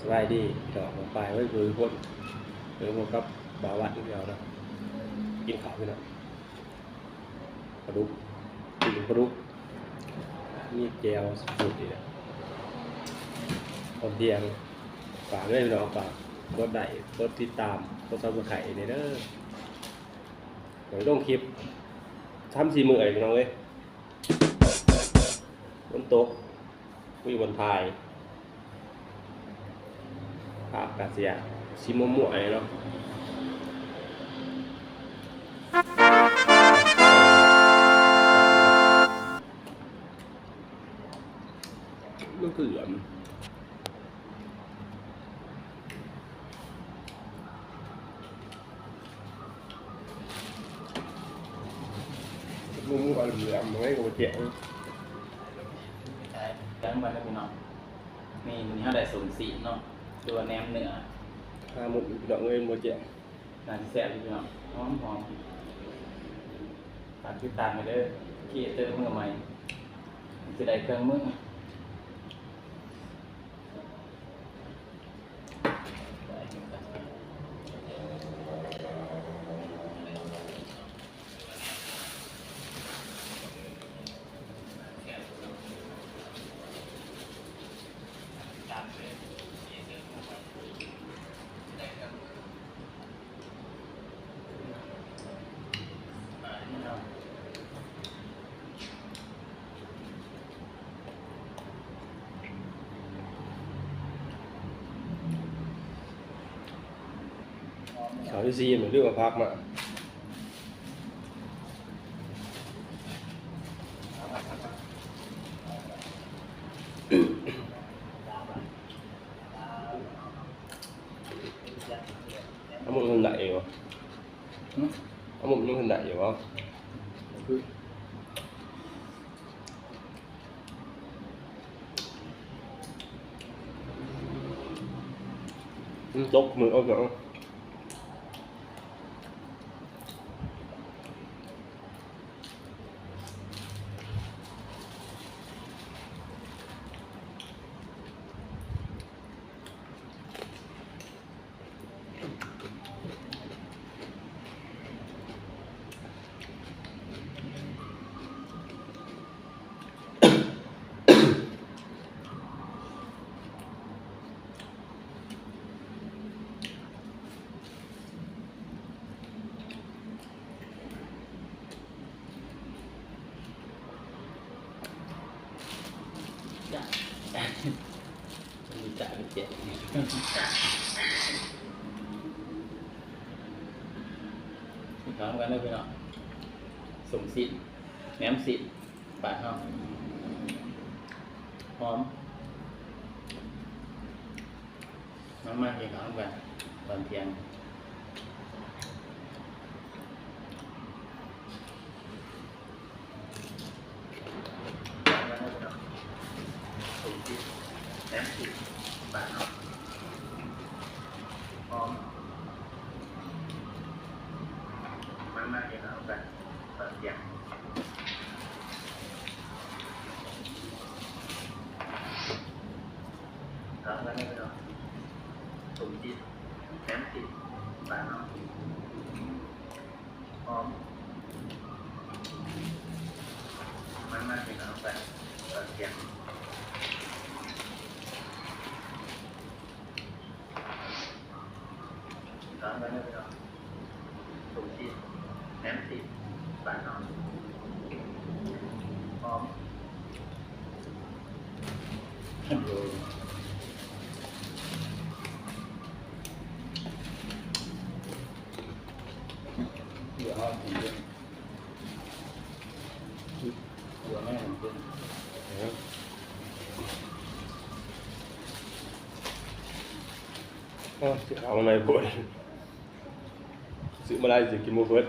สบายดีดอกลงไปไว้คือคนหรือพวกกับบาวัดที่เราเนาะกินข้าวพี่น้องปลาดุกกินปลาดุกนี่แจวสุดๆอีกแล้วคนเดียงฝากด้วยพี่น้องฝากกดไลค์กดติดตามกดซับสไครต์ในเด้อเดี๋ยวต้องคลิปทำสีมือไอ้พี่น้องเว้ยบนโต๊ะมีบนพาย ภาพกาเซียชิมมั่วๆอะไรเนาะมันคือเหลือมมั่วๆเหลือมไม่กระเจียงใช่แล้วมันก็พี่น้องนี่มันนี้เขาได้สมสีเนาะ ตัวแหนมเนื้อ ห้าหมุนพี่น้องเอ้ยกระเจียง น่าจะแซ่บอยู่พี่น้องหอมหอมฝากติดตามไปเด้อที่เจอเมื่อใหม่จะได้เครื่องมือ ข่าวที่ซีเหมือนเรื่องมาพักมาเอาหมุนคนไหนวะ หึ เอาหมุนยังคนไหนอยู่วะมันตก มือเอาก่อนจ้ะมีจ่ามีเจ็ดน้องกันเลยพี่น้องสมสิแหนมสิบาทเนาะหอมมันมากกินข้าวกันตอนเที่ยง form mana yang akan bagian đó là cái đó. Tụng chi? Kém chi? Và nó form mana yang akan bagian vừa ho thành viên vừa nghe thành viên Ôi, chị Thảo hôm nay vội Sự mà lại gì mua vượt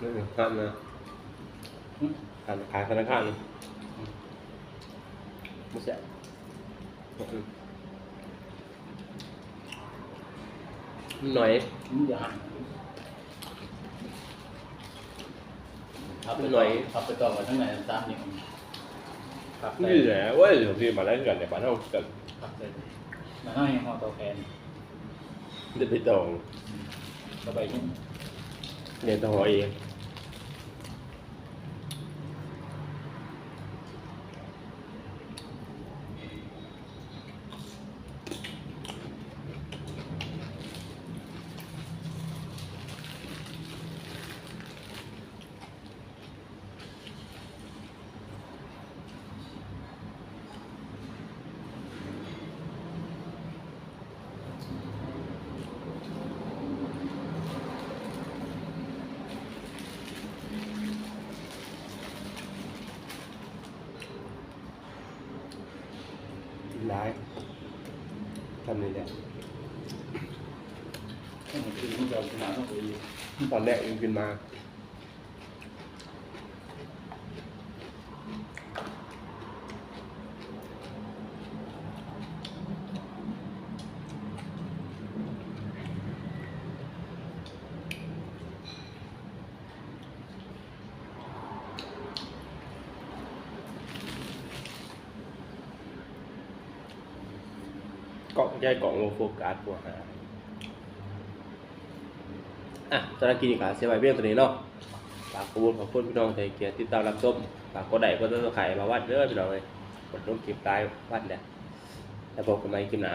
ได้สิกินโมเฟิร์สนี่นทานนะทานขายธนาคารไม่ใช่หน่อย Đúng rồi. ขับไปหต่น่ออยขับไปต่อมาทั้งไหนตามนี่ขับไปนี่แหละเว้ยเดี๋ยวพี่มาแล้วกันเดี๋ยวมาเท่ากันขับไปแล้วน้อยห้องตัวแฟนเดี๋ยวไปตองสบายยิ่งเนี่ยต้องหอเอง ร้ายทำนี่แหละให้ผมคือที่เราขนาดต้องไปอยู่ตอนแรกยังขึ้นมา ล่องใหญ่กล่องโลโฟกัสพวกหาอะตอนนี้กินขาเสียไว้เบี้ยตัวนี้เนาะฝากขอบคุณขอบคุณพี่น้องไทยเกียรติติดตามรับชมฝากกดไลค์กดซับสไครต์มาวัดเด้อพี่น้องเลยกดลงคลิปตายวัดเนี่ยแล้วพบกันใหม่คลิปหน้า